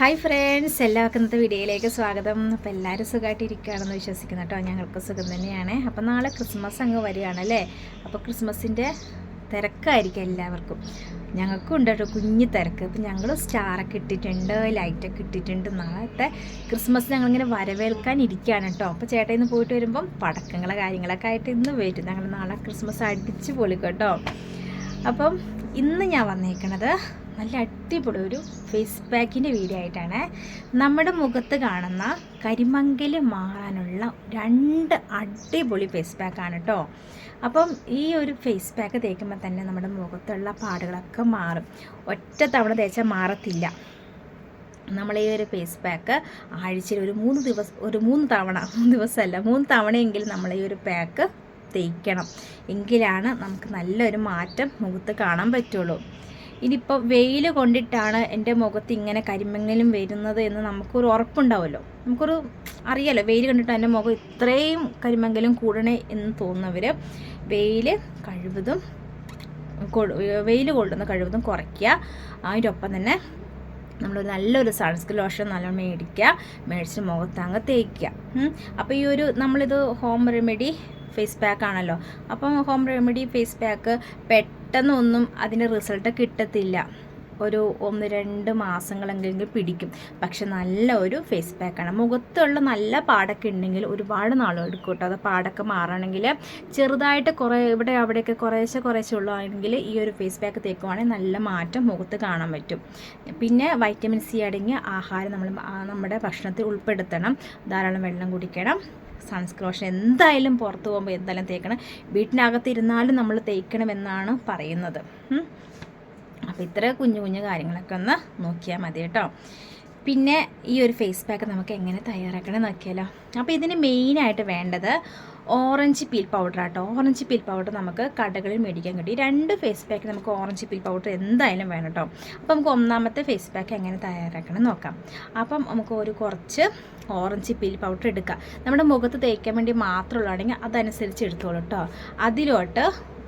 Hi friends എല്ലാവർക്കും ഇന്നത്തെ വീഡിയോയിലേക്ക് സ്വാഗതം. അപ്പോൾ എല്ലാവരും സുഖമായിട്ട് ഇരിക്കുകയാണെന്ന് വിശ്വസിക്കുന്നു കേട്ടോ. ഞങ്ങൾക്ക് സുഖം തന്നെയാണ്. അപ്പോൾ നാളെ ക്രിസ്മസ് അങ്ങ് വരികയാണല്ലേ അപ്പോൾ ക്രിസ്മസിന്റെ തിരക്കായിരിക്കും എല്ലാവർക്കും. ഞങ്ങൾക്കും ഉണ്ട് കേട്ടോ കുഞ്ഞു തിരക്ക്. ഇപ്പം ഞങ്ങൾ സ്റ്റാറൊക്കെ ഇട്ടിട്ടുണ്ട് ലൈറ്റൊക്കെ ഇട്ടിട്ടുണ്ട്. നാളത്തെ ക്രിസ്മസ് ഞങ്ങളിങ്ങനെ വരവേൽക്കാൻ ഇരിക്കുകയാണ് കേട്ടോ. അപ്പോൾ ചേട്ടൻ ഇന്ന് പോയിട്ട് വരുമ്പം പടക്കങ്ങളെ കാര്യങ്ങളൊക്കെ ആയിട്ട് ഇന്ന് വരും. ഞങ്ങൾ നാളെ ക്രിസ്മസ് അടിച്ച് പൊളിക്കും കേട്ടോ. അപ്പം ഇന്ന് ഞാൻ വന്നേക്കണത് നല്ല അടിപൊളി ഒരു ഫേസ് പാക്കിന്റെ വീഡിയോ ആയിട്ടാണ് നമ്മുടെ മുഖത്ത് കാണുന്ന കരിമങ്കൽ മാറാനുള്ള രണ്ട് അടിപൊളി ഫേസ് പാക്കാണ് കേട്ടോ അപ്പം ഈ ഒരു ഫേസ് പാക്ക് തേക്കുമ്പോൾ തന്നെ നമ്മുടെ മുഖത്തുള്ള പാടുകളൊക്കെ മാറും. ഒറ്റ തവണ തേച്ചാൽ മാറത്തില്ല. നമ്മൾ ഈ ഒരു ഫേസ് പാക്ക് ആഴ്ചയിൽ ഒരു മൂന്ന് ദിവസം ഒരു മൂന്ന് തവണ മൂന്ന് ദിവസമല്ല മൂന്ന് തവണയെങ്കിലും നമ്മൾ ഈ ഒരു പാക്ക് തേക്കണം. എങ്കിലാണ് നമുക്ക് നല്ലൊരു മാറ്റം മുഖത്ത് കാണാൻ പറ്റുള്ളൂ. ഇനിയിപ്പോൾ വെയിൽ കൊണ്ടിട്ടാണ് എന്റെ മുഖത്ത് ഇങ്ങനെ കരിമങ്ങലും വരുന്നത് എന്ന് നമുക്കൊരു ഉറപ്പുണ്ടാവുമല്ലോ നമുക്കൊരു അറിയാലോ വെയിൽ കണ്ടിട്ട് എന്റെ മുഖം ഇത്രയും കരിമങ്ങലും കൂടണേ എന്ന് തോന്നുന്നവർ വെയിൽ കഴിവതും വെയിൽ കൊള്ളുന്ന കഴിവതും കുറയ്ക്കുക. അതിനൊപ്പം തന്നെ നമ്മൾ നല്ലൊരു സൺസ്ക്രീൻ ലോഷൻ നല്ലോണം മേടിക്കുക. മേടിച്ച് മുഖത്ത് അങ്ങ് തേക്കുക. അപ്പോൾ ഈ ഒരു നമ്മളിത് ഹോം റെമഡി ഫേസ് പാക്ക് ആണല്ലോ. അപ്പം ഹോം റെമഡി ഫേസ് പാക്ക് പെട്ടെന്നൊന്നും അതിന്റെ റിസൾട്ട് കിട്ടത്തില്ല. ഒരു ഒന്ന് രണ്ട് മാസങ്ങളെങ്കിലും പിടിക്കും. പക്ഷെ നല്ല ഒരു ഫേസ് പാക്കാണ് മുഖത്തുള്ള നല്ല പാടൊക്കെ ഉണ്ടെങ്കിൽ ഒരുപാട് നാൾ എടുക്കും കേട്ടോ. അത് പാടൊക്കെ മാറണമെങ്കിൽ ചെറുതായിട്ട് കുറേ ഇവിടെ അവിടെയൊക്കെ കുറേശ്ശെ കുറേശ്ശെ ഉള്ളതാണെങ്കിൽ ഈ ഒരു ഫേസ് പാക്ക് തേക്കുവാണെങ്കിൽ നല്ല മാറ്റം മുഖത്ത് കാണാൻ പറ്റും. പിന്നെ വൈറ്റമിൻ സി അടങ്ങിയ ആഹാരം നമ്മൾ നമ്മുടെ ഭക്ഷണത്തിൽ ഉൾപ്പെടുത്തണം. ധാരാളം വെള്ളം കുടിക്കണം. സൺസ്ക്രോഷൻ എന്തായാലും പുറത്ത് പോകുമ്പോൾ എന്തായാലും തേക്കണം. വീട്ടിനകത്ത് ഇരുന്നാലും നമ്മൾ തേക്കണമെന്നാണ് പറയുന്നത്. അപ്പോൾ ഇത്ര കുഞ്ഞു കുഞ്ഞു കാര്യങ്ങളൊക്കെ ഒന്ന് നോക്കിയാൽ മതി കേട്ടോ. പിന്നെ ഈ ഒരു ഫേസ് പാക്ക് നമുക്ക് എങ്ങനെ തയ്യാറാക്കണം നോക്കിയാലോ? അപ്പോൾ ഇതിന് മെയിനായിട്ട് വേണ്ടത് ഓറഞ്ച് പീൽ പൗഡർ ആട്ടോ ഓറഞ്ച് പീൽ പൗഡർ നമുക്ക് കടകളിൽ മേടിക്കാൻ കിട്ടി. രണ്ട് ഫേസ് പാക്ക് നമുക്ക് ഓറഞ്ച് പീൽ പൗഡർ എന്തായാലും വേണം കേട്ടോ അപ്പോൾ നമുക്ക് ഒന്നാമത്തെ ഫേസ് പാക്ക് എങ്ങനെ തയ്യാറാക്കണം നോക്കാം. അപ്പം നമുക്ക് ഒരു കുറച്ച് ഓറഞ്ച് പീൽ പൗഡർ എടുക്കുക നമ്മുടെ മുഖത്ത് തേക്കാൻ വേണ്ടി മാത്രമുള്ളതാണെങ്കിൽ അതനുസരിച്ച് എടുത്തോളൂ കേട്ടോ അതിലോട്ട്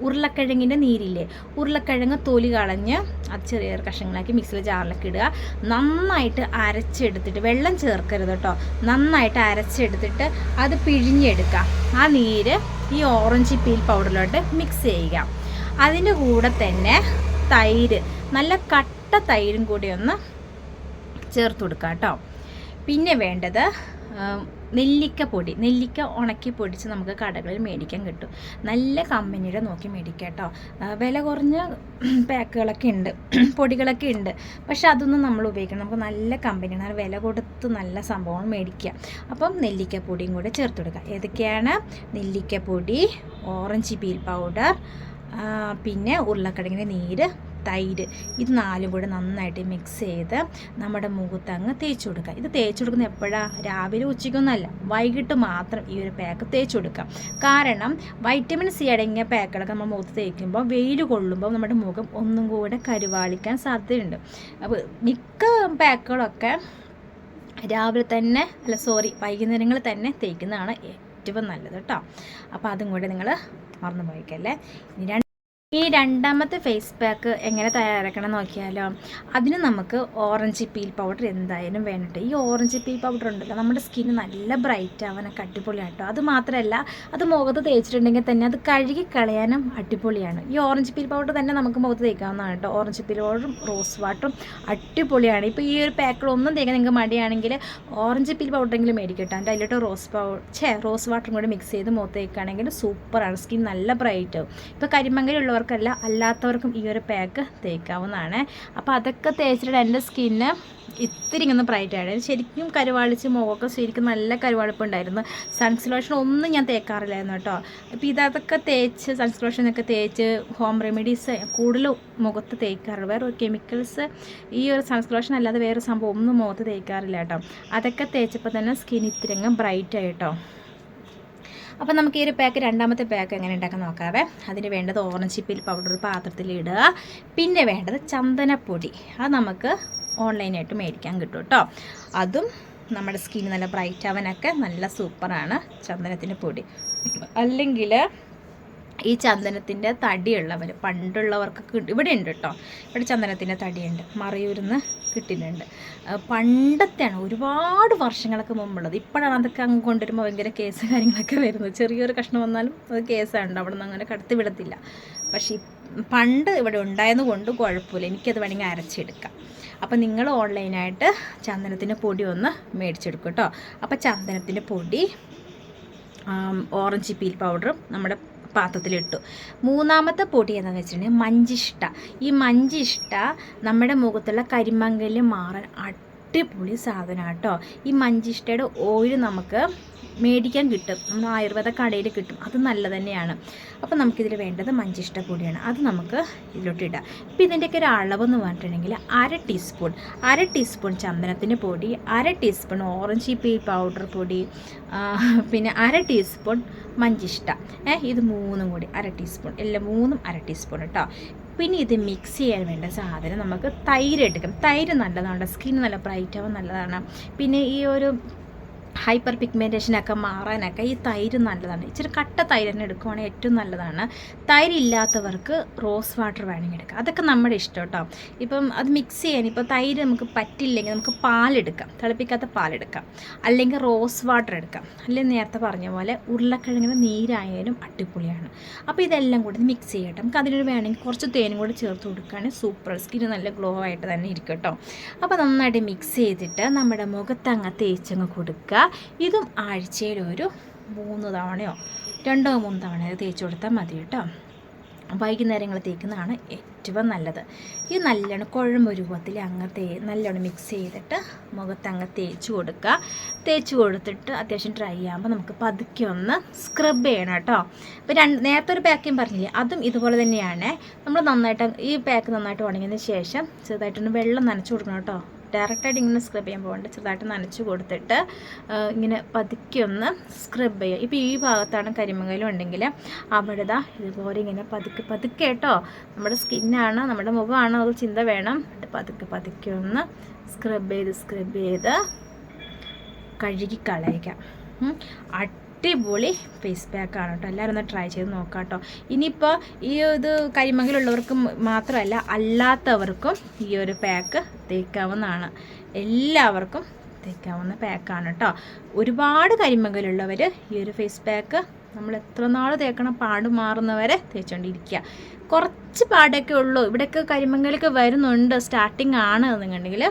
ഉരുളക്കിഴങ്ങിന്റെ നീരില്ലേ? ഉരുളക്കിഴങ്ങ് തൊലി കളഞ്ഞ് അത് ചെറിയ കഷ്ണങ്ങളാക്കി മിക്സിയിൽ ജാറിലൊക്കെ ഇടുക. നന്നായിട്ട് അരച്ചെടുത്തിട്ട് വെള്ളം ചേർക്കരുത് കേട്ടോ നന്നായിട്ട് അരച്ചെടുത്തിട്ട് അത് പിഴിഞ്ഞെടുക്കുക. ആ നീര് ഈ ഓറഞ്ച് പീൽ പൗഡറിലോട്ട് മിക്സ് ചെയ്യുക. അതിന്റെ കൂടെ തന്നെ തൈര് നല്ല കട്ട തൈരും കൂടി ഒന്ന് ചേർത്ത് കൊടുക്കുക കേട്ടോ പിന്നെ വേണ്ടത് നെല്ലിക്ക പൊടി നെല്ലിക്ക ഉണക്കി പൊടിച്ച് നമുക്ക് കടകളിൽ മേടിക്കാൻ കിട്ടും. നല്ല കമ്പനിയുടെ നോക്കി മേടിക്കാം കേട്ടോ. വില കുറഞ്ഞ പാക്കുകളൊക്കെ ഉണ്ട് പൊടികളൊക്കെ ഉണ്ട്. പക്ഷെ അതൊന്നും നമ്മൾ ഉപയോഗിക്കണം. നമുക്ക് നല്ല കമ്പനിയാണ്. വില കൊടുത്ത് നല്ല സംഭവം മേടിക്കുക. അപ്പം നെല്ലിക്ക പൊടിയും കൂടെ ചേർത്ത് കൊടുക്കുക ഏതൊക്കെയാണ്? നെല്ലിക്ക പൊടി ഓറഞ്ച് പീൽ പൗഡർ പിന്നെ ഉരുളക്കിഴങ്ങിന്റെ നീര് തൈര്. ഇത് നാലും കൂടെ നന്നായിട്ട് മിക്സ് ചെയ്ത് നമ്മുടെ മുഖത്തങ്ങ് തേച്ച് കൊടുക്കുക. ഇത് തേച്ച് കൊടുക്കുന്നത് എപ്പോഴാണ് രാവിലെ ഉച്ചയ്ക്കൊന്നല്ല. വൈകിട്ട് മാത്രം ഈ ഒരു പാക്ക് തേച്ച് കൊടുക്കാം കാരണം വൈറ്റമിൻ സി അടങ്ങിയ പാക്കുകളൊക്കെ നമ്മൾ മുഖത്ത് തേക്കുമ്പോൾ വെയിൽ കൊള്ളുമ്പോൾ നമ്മുടെ മുഖം ഒന്നും കൂടെ കരുവാളിക്കാൻ സാധ്യതയുണ്ട്. അപ്പോൾ മിക്ക പാക്കുകളൊക്കെ രാവിലെ തന്നെ അല്ല സോറി വൈകുന്നേരങ്ങളിൽ തന്നെ തേക്കുന്നതാണ് ഏറ്റവും നല്ലത് കേട്ടോ. അപ്പോൾ അതും കൂടെ നിങ്ങൾ മറന്നു പോയിക്കല്ലേ ഇനി ഈ രണ്ടാമത്തെ ഫേസ് പാക്ക് എങ്ങനെ തയ്യാറാക്കണം നോക്കിയാലോ അതിന് നമുക്ക് ഓറഞ്ച് പീൽ പൗഡർ എന്തായാലും വേണ്ടിട്ട് ഈ ഓറഞ്ച് പീൽ പൗഡർ ഉണ്ടല്ലോ നമ്മുടെ സ്കിന്ന് നല്ല ബ്രൈറ്റ് ആവാനൊക്കെ അടിപൊളിയാട്ടോ. അത് മാത്രമല്ല അത് മുഖത്ത് തേച്ചിട്ടുണ്ടെങ്കിൽ തന്നെ അത് കഴുകി കളയാനും അടിപൊളിയാണ്. ഈ ഓറഞ്ച് പീൽ പൗഡർ തന്നെ നമുക്ക് മുഖത്ത് തേക്കാവുന്നതാണ് കേട്ടോ. ഓറഞ്ച് പീൽ പൗഡറും റോസ് വാട്ടറും അടിപൊളിയാണ്. ഇപ്പോൾ ഈ ഒരു പാക്കിൽ ഒന്നും തേക്കാൻ നിങ്ങൾക്ക് മടിയാണെങ്കിൽ ഓറഞ്ച് പീൽ പൗഡറെങ്കിലും മേടിക്കട്ടോ എന്റെ അതിലോട്ട് റോസ് പൗഡർ ഛേ റോസ് വാട്ടറും കൂടി മിക്സ് ചെയ്ത് മുഖത്ത് തേക്കുകയാണെങ്കിൽ സൂപ്പറാണ് സ്കിൻ നല്ല ബ്രൈറ്റ് ഇപ്പോൾ കരിമങ്കലുള്ളവർ ഉള്ളവർക്കല്ല അല്ലാത്തവർക്കും ഈ ഒരു പാക്ക് തേക്കാവുന്നതാണ്. അപ്പോൾ അതൊക്കെ തേച്ചിട്ട് എന്റെ സ്കിന്ന് ഇത്തിരി ഇങ്ങനെ ബ്രൈറ്റ് ആയത് ശരിക്കും കരുവാളിച്ച് മുഖമൊക്കെ ശരിക്കും നല്ല കരുവാളിപ്പ് ഉണ്ടായിരുന്നു. സൺസ്ലോഷൻ ഒന്നും ഞാൻ തേക്കാറില്ലായിരുന്നു കേട്ടോ. അപ്പോൾ ഇതൊക്കെ തേച്ച് സൺസ്ലോഷനൊക്കെ തേച്ച് ഹോം റെമഡീസ് കൂടുതലും മുഖത്ത് തേക്കാറുള്ളൂ. വേറെ ഒരു കെമിക്കൽസ് ഈ ഒരു സൺസ്ലോഷൻ അല്ലാതെ വേറെ സംഭവം ഒന്നും മുഖത്ത് തേക്കാറില്ല കേട്ടോ. അതൊക്കെ തേച്ചപ്പോൾ തന്നെ സ്കിൻ ഇത്തിരി അങ്ങ് ബ്രൈറ്റ് ആയിട്ടോ അപ്പോൾ നമുക്ക് ഈ ഒരു പാക്ക് രണ്ടാമത്തെ പാക്ക് എങ്ങനെ ഉണ്ടാക്കാൻ നോക്കാവേ. അതിന് വേണ്ടത് ഓറഞ്ച് പിൽ പൗഡർ പാത്രത്തിൽ ഇടുക. പിന്നെ വേണ്ടത് ചന്ദനപ്പൊടി. അത് നമുക്ക് ഓൺലൈനായിട്ട് മേടിക്കാൻ കിട്ടും കേട്ടോ. അതും നമ്മുടെ സ്കിൻ നല്ല ബ്രൈറ്റ് ആവാനൊക്കെ നല്ല സൂപ്പറാണ് ചന്ദനത്തിന്റെ പൊടി. അല്ലെങ്കിൽ ഈ ചന്ദനത്തിന്റെ തടിയുള്ളവർ പണ്ടുള്ളവർക്ക് ഇവിടെ ഉണ്ട് കേട്ടോ. ഇവിടെ ചന്ദനത്തിന്റെ തടിയുണ്ട്. മറയൂരിന്ന് കിട്ടിയിട്ടുണ്ട്. പണ്ടത്തെയാണ് ഒരുപാട് വർഷങ്ങളൊക്കെ മുമ്പുള്ളത്. ഇപ്പോഴാണ് അതൊക്കെ അങ്ങ് കൊണ്ടുവരുമ്പോൾ ഭയങ്കര കേസ് കാര്യങ്ങളൊക്കെ വരുന്നത്. ചെറിയൊരു കഷ്ണം വന്നാലും അത് കേസാണ് അവിടെ നിന്ന് അങ്ങനെ കടത്തി വിടത്തില്ല. പക്ഷേ പണ്ട് ഇവിടെ ഉണ്ടായത് കൊണ്ട് കുഴപ്പമില്ല. എനിക്കത് വേണമെങ്കിൽ അരച്ചെടുക്കാം. അപ്പോൾ നിങ്ങൾ ഓൺലൈനായിട്ട് ചന്ദനത്തിന്റെ പൊടി ഒന്ന് മേടിച്ചെടുക്കും കേട്ടോ. അപ്പോൾ ചന്ദനത്തിന്റെ പൊടി ഓറഞ്ച് പീൽ പൗഡറും നമ്മുടെ പാത്രത്തിലിട്ടു. മൂന്നാമത്തെ പൊടി എന്ന് വെച്ചിട്ടുണ്ടെങ്കിൽ മഞ്ചിഷ്ട. ഈ മഞ്ചിഷ്ട നമ്മുടെ മുഖത്തുള്ള കരിമങ്കൽ മാറാൻ അടിപൊളി സാധനം കേട്ടോ ഈ മഞ്ചിഷ്ടയുടെ ഓയിൽ നമുക്ക് മേടിക്കാൻ കിട്ടും. നമ്മൾ ആയുർവേദ കടയിൽ കിട്ടും. അത് നല്ല തന്നെയാണ്. അപ്പോൾ നമുക്കിതിൽ വേണ്ടത് മഞ്ചിഷ്ട കൂടിയാണ് അത് നമുക്ക് ഇതിലോട്ട് ഇടാം. ഇപ്പോൾ ഇതിന്റെയൊക്കെ ഒരു അളവെന്ന് പറഞ്ഞിട്ടുണ്ടെങ്കിൽ അര ടീസ്പൂൺ അര ടീസ്പൂൺ ചന്ദനത്തിന്റെ പൊടി അര ടീസ്പൂൺ ഓറഞ്ച് പീ പൗഡർ പൊടി പിന്നെ അര ടീസ്പൂൺ മഞ്ചിഷ്ട. ഏ ഇത് മൂന്നും കൂടി അര ടീസ്പൂൺ എല്ലാം മൂന്നും അര ടീസ്പൂൺ കേട്ടോ പിന്നെ ഇത് മിക്സ് ചെയ്യാൻ വേണ്ട സാധനം നമുക്ക് തൈര് എടുക്കാം. തൈര് നല്ലതാണ്. സ്കിൻ നല്ല ബ്രൈറ്റ് ആവാൻ നല്ലതാണ്. പിന്നെ ഈ ഒരു ഹൈപ്പർ പിഗ്മെന്റേഷനൊക്കെ മാറാനൊക്കെ ഈ തൈര് നല്ലതാണ്. ഇച്ചിരി കട്ട തൈര് തന്നെ എടുക്കുവാണെങ്കിൽ ഏറ്റവും നല്ലതാണ്. തൈര് ഇല്ലാത്തവർക്ക് റോസ് വാട്ടർ വേണമെങ്കിൽ എടുക്കാം. അതൊക്കെ നമ്മുടെ ഇഷ്ടം കേട്ടോ ഇപ്പം അത് മിക്സ് ചെയ്യാൻ ഇപ്പോൾ തൈര് നമുക്ക് പറ്റില്ലെങ്കിൽ നമുക്ക് പാലെടുക്കാം തിളപ്പിക്കാത്ത പാലെടുക്കാം അല്ലെങ്കിൽ റോസ് വാട്ടർ എടുക്കാം. അല്ലെങ്കിൽ നേരത്തെ പറഞ്ഞ പോലെ ഉരുളക്കിഴങ്ങിന് നീരായാലും അടിപൊളിയാണ്. അപ്പോൾ ഇതെല്ലാം കൂടി മിക്സ് ചെയ്യട്ടെ. നമുക്ക് അതിനൊരു വേണമെങ്കിൽ കുറച്ച് തേനും കൂടി ചേർത്ത് കൊടുക്കുകയാണെങ്കിൽ സൂപ്പർ സ്കിൻ നല്ല ഗ്ലോ ആയിട്ട് തന്നെ ഇരിക്കും കേട്ടോ അപ്പോൾ നന്നായിട്ട് മിക്സ് ചെയ്തിട്ട് നമ്മുടെ മുഖത്തങ്ങ് തേച്ചങ്ങ് കൊടുക്കുക. ഇതും ആഴ്ചയിൽ ഒരു മൂന്ന് തവണയോ രണ്ടോ മൂന്ന് തവണയോ തേച്ച് കൊടുത്താൽ മതി കേട്ടോ. വൈകുന്നേരങ്ങൾ തേക്കുന്നതാണ് ഏറ്റവും നല്ലത്. ഈ നല്ലോണം കുഴമ്പ് രൂപത്തിൽ അങ്ങ് തേ നല്ലോണം മിക്സ് ചെയ്തിട്ട് മുഖത്ത് അങ്ങ് തേച്ച് കൊടുക്കുക. തേച്ച് കൊടുത്തിട്ട് അത്യാവശ്യം ഡ്രൈ ആകുമ്പോൾ നമുക്ക് പതുക്കെ ഒന്ന് സ്ക്രബ് ചെയ്യണം കേട്ടോ. ഇപ്പോൾ രണ്ട് നേരത്തെ ഒരു പാക്കും പറഞ്ഞില്ലേ അതും ഇതുപോലെ തന്നെയാണ്. നമ്മൾ നന്നായിട്ട് ഈ പാക്ക് നന്നായിട്ട് ഉണങ്ങിയതിന് ശേഷം ചെറുതായിട്ടൊന്ന് വെള്ളം നനച്ച് കൊടുക്കണം കേട്ടോ. ഡയറക്റ്റായിട്ട് ഇങ്ങനെ സ്ക്രബ് ചെയ്യാൻ പോകണ്ട ചെറുതായിട്ട് നനച്ച് കൊടുത്തിട്ട് ഇങ്ങനെ പതുക്കെ ഒന്ന് സ്ക്രബ് ചെയ്യുക. ഇപ്പോൾ ഈ ഭാഗത്താണ് കരിമങ്ങലും ഉണ്ടെങ്കിൽ അവിടെ ദാ ഇതുപോലെ ഇങ്ങനെ പതുക്കെ പതുക്കെ കേട്ടോ. നമ്മുടെ സ്കിന്നാണ് നമ്മുടെ മുഖമാണ് അത് ചിന്ത വേണം. പതുക്കെ പതുക്കെ ഒന്ന് സ്ക്രബ് ചെയ്ത് സ്ക്രബ് ചെയ്ത് കഴുകി കളയുക. അടിപൊളി ഫേസ് പാക്കാണ് കേട്ടോ. എല്ലാവരും ഒന്ന് ട്രൈ ചെയ്ത് നോക്കാം കേട്ടോ. ഇനിയിപ്പോൾ ഈ ഇത് കരിമങ്കലുള്ളവർക്ക് മാത്രമല്ല അല്ലാത്തവർക്കും ഈ ഒരു പാക്ക് തേക്കാവുന്നതാണ്. എല്ലാവർക്കും തേക്കാവുന്ന പാക്കാണ് കേട്ടോ. ഒരുപാട് കരിമങ്കലുള്ളവർ ഈ ഒരു ഫേസ് പാക്ക് നമ്മൾ എത്ര നാൾ തേക്കണം പാട് മാറുന്നവരെ തേച്ചുകൊണ്ടിരിക്കുക കുറച്ച് പാടൊക്കെ ഉള്ളൂ. ഇവിടെയൊക്കെ കരിമങ്കലൊക്കെ വരുന്നുണ്ട്. സ്റ്റാർട്ടിങ് ആണ് എന്നുണ്ടെങ്കിൽ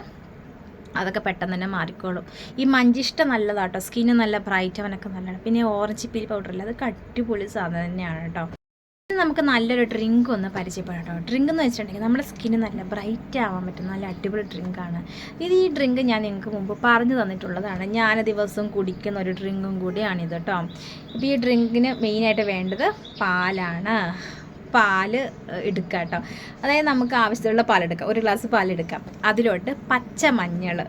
അതൊക്കെ പെട്ടെന്ന് തന്നെ മാറിക്കോളും. ഈ മഞ്ചിഷ്ട നല്ലതാട്ടോ. സ്കിന്ന് നല്ല ബ്രൈറ്റ് അവനൊക്കെ നല്ലതാണ്. പിന്നെ ഓറഞ്ച് പീൽ പൗഡർ അല്ല അതൊക്കെ അടിപൊളി സാധനം തന്നെയാണ് കേട്ടോ. നമുക്ക് നല്ലൊരു ഡ്രിങ്ക് ഒന്ന് പരിചയപ്പെടാം ഡ്രിങ്ക് എന്ന് വെച്ചിട്ടുണ്ടെങ്കിൽ നമ്മുടെ സ്കിന്ന് നല്ല ബ്രൈറ്റ് ആവാൻ പറ്റുന്ന നല്ല അടിപൊളി ഡ്രിങ്കാണ് ഇത് ഈ ഡ്രിങ്ക് ഞാൻ നിങ്ങൾക്ക് മുമ്പ് പറഞ്ഞു തന്നിട്ടുള്ളതാണ്. ഞാൻ ദിവസവും കുടിക്കുന്ന ഒരു ഡ്രിങ്കും കൂടിയാണിത് കേട്ടോ. ഇപ്പോൾ ഈ ഡ്രിങ്കിന് മെയിനായിട്ട് വേണ്ടത് പാലാണ്. പാൽ എടുക്കുക കേട്ടോ അതായത് നമുക്ക് ആവശ്യത്തിലുള്ള പാലെടുക്കാം. ഒരു ഗ്ലാസ് പാലെടുക്കാം. അതിലോട്ട് പച്ച പച്ചമഞ്ഞൾ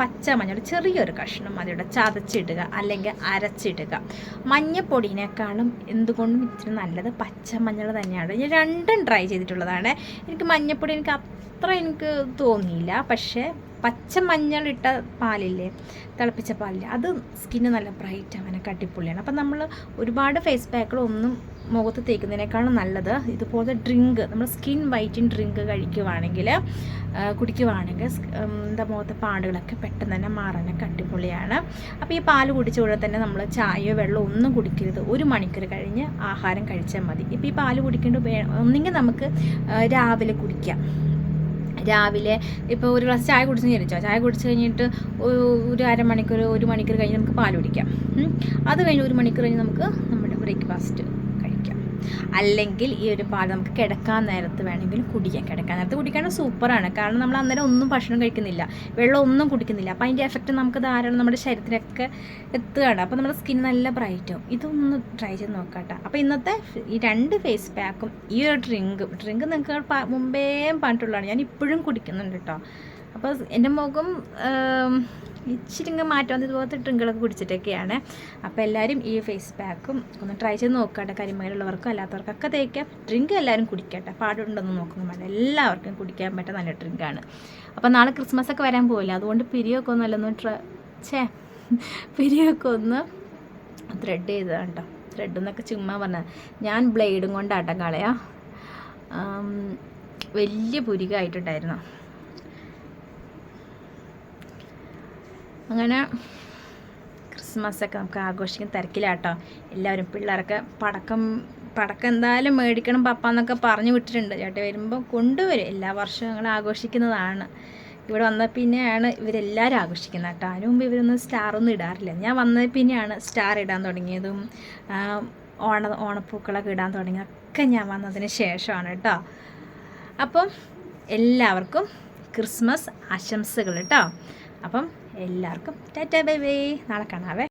പച്ച മഞ്ഞൾ ചെറിയൊരു കഷ്ണം അതിലൂടെ ചതച്ചിടുക അല്ലെങ്കിൽ അരച്ചിടുക. മഞ്ഞപ്പൊടിനേക്കാളും എന്തുകൊണ്ടും ഇത്തിരി നല്ലത് പച്ച മഞ്ഞൾ തന്നെയാണ്. ഞാൻ രണ്ടും ട്രൈ ചെയ്തിട്ടുള്ളതാണ്. എനിക്ക് മഞ്ഞപ്പൊടി എനിക്ക് അത്ര എനിക്ക് തോന്നിയില്ല. പക്ഷേ പച്ച മഞ്ഞളിട്ട പാലില്ലേ തിളപ്പിച്ച പാലില്ലേ അത് സ്കിന്ന് നല്ല ബ്രൈറ്റ് ആവാനൊക്കെ അടിപൊളിയാണ് അപ്പം നമ്മൾ ഒരുപാട് ഫേസ് പാക്കുകളൊന്നും മുഖത്ത് തേക്കുന്നതിനേക്കാളും നല്ലത് ഇതുപോലത്തെ ഡ്രിങ്ക് നമ്മൾ സ്കിൻ വൈറ്റിൻ ഡ്രിങ്ക് കഴിക്കുവാണെങ്കിൽ കുടിക്കുവാണെങ്കിൽ എന്താ മുഖത്തെ പാടുകളൊക്കെ പെട്ടെന്ന് തന്നെ മാറാനൊക്കെ അടിപൊളിയാണ് അപ്പോൾ ഈ പാൽ കുടിച്ച ഉടനെ തന്നെ നമ്മൾ ചായയോ വെള്ളമോ ഒന്നും കുടിക്കരുത്. ഒരു മണിക്കൂർ കഴിഞ്ഞ് ആഹാരം കഴിച്ചാൽ മതി. ഇപ്പോൾ ഈ പാൽ കുടിക്കേണ്ട ഒന്നെങ്കിൽ നമുക്ക് രാവിലെ കുടിക്കാം. രാവിലെ ഇപ്പോൾ ഒരു ഗ്ലാസ് ചായ കുടിച്ചെന്ന് വിചാരിച്ചോ ചായ കുടിച്ച് കഴിഞ്ഞിട്ട് ഒരു- അരമണിക്കൂർ ഒരു മണിക്കൂർ കഴിഞ്ഞ് നമുക്ക് പാൽ കുടിക്കാം. അത് കഴിഞ്ഞ് ഒരു മണിക്കൂർ കഴിഞ്ഞ് നമുക്ക് നമ്മുടെ ബ്രേക്ക്ഫാസ്റ്റ് അല്ലെങ്കിൽ ഈ ഒരു പാൽ നമുക്ക് കിടക്കാൻ നേരത്ത് വേണമെങ്കിൽ കുടിക്കാം. കിടക്കാൻ നേരത്ത് കുടിക്കാനും സൂപ്പറാണ്. കാരണം നമ്മൾ അന്നേരം ഒന്നും ഭക്ഷണം കഴിക്കുന്നില്ല. വെള്ളം ഒന്നും കുടിക്കുന്നില്ല. അപ്പോൾ അതിന്റെ എഫക്റ്റ് നമുക്ക് ധാരാളം നമ്മുടെ ശരീരത്തിലൊക്കെ എത്തുകയാണ്. അപ്പോൾ നമ്മുടെ സ്കിൻ നല്ല ബ്രൈറ്റ് ആവും. ഇതൊന്ന് ട്രൈ ചെയ്ത് നോക്കാട്ടോ. അപ്പോൾ ഇന്നത്തെ ഈ രണ്ട് ഫേസ് പാക്കും ഈ ഒരു ഡ്രിങ്കും ഡ്രിങ്ക് നിങ്ങൾക്ക് മുമ്പേയും മുമ്പേ പറഞ്ഞിട്ടുള്ളതാണ്. ഞാൻ ഇപ്പോഴും കുടിക്കുന്നുണ്ട് കേട്ടോ അപ്പോൾ എന്റെ മുഖം ആം, ഇച്ചിരി ഇങ്ങ് മാറ്റം വന്നത് ഇതുപോലത്തെ ഡ്രിങ്കുകളൊക്കെ കുടിച്ചിട്ടൊക്കെയാണ്. അപ്പോൾ എല്ലാവരും ഈ ഫേസ് പാക്കും ഒന്ന് ട്രൈ ചെയ്ത് നോക്കട്ടെ. കരിമയിലുള്ളവർക്കും അല്ലാത്തവർക്കൊക്കെ തേക്കാം. ഡ്രിങ്ക് എല്ലാവരും കുടിക്കട്ടെ. പാടുണ്ടെന്ന് നോക്കുന്നു വേണ്ട. എല്ലാവർക്കും കുടിക്കാൻ പറ്റുന്ന നല്ല ഡ്രിങ്കാണ് അപ്പോൾ നാളെ ക്രിസ്മസ് ഒക്കെ വരാൻ പോകില്ല അതുകൊണ്ട് പിരിയൊക്കെ ഒന്ന് നല്ലൊന്ന് ട്ര ഛേ പിരിയൊക്കെ ഒന്ന് ത്രെഡ് ചെയ്ത് കേട്ടോ ത്രെഡ് എന്നൊക്കെ ചുമ്മാ പറഞ്ഞത്. ഞാൻ ബ്ലേഡും കൊണ്ടാട്ടം കളയാ. കളയാം വലിയ പുരികായിട്ടുണ്ടായിരുന്നു അങ്ങനെ ക്രിസ്മസ് ഒക്കെ നമുക്ക് ആഘോഷിക്കുന്ന തിരക്കിലാട്ടോ. എല്ലാവരും പിള്ളേരൊക്കെ പടക്കം പടക്കം എന്തായാലും മേടിക്കണം പപ്പ എന്നൊക്കെ പറഞ്ഞു വിട്ടിട്ടുണ്ട്. ചേട്ടൻ വരുമ്പോൾ കൊണ്ടുവരും. എല്ലാ വർഷവും ഞങ്ങൾ ആഘോഷിക്കുന്നതാണ്. ഇവിടെ വന്ന പിന്നെയാണ് ഇവരെല്ലാവരും ആഘോഷിക്കുന്നത് കേട്ടോ. അതിന് മുമ്പ് ഇവരൊന്നും സ്റ്റാറൊന്നും ഇടാറില്ല. ഞാൻ വന്ന പിന്നെയാണ് സ്റ്റാർ ഇടാൻ തുടങ്ങിയതും ഓണ ഓണപ്പൂക്കളൊക്കെ ഇടാൻ തുടങ്ങിയതൊക്കെ ഞാൻ വന്നതിന് ശേഷമാണ് കേട്ടോ. അപ്പം എല്ലാവർക്കും ക്രിസ്മസ് ആശംസകൾ കേട്ടോ. അപ്പം എല്ലാവർക്കും ടാറ്റാ ബൈ ബൈ. നാളെ കാണാവേ.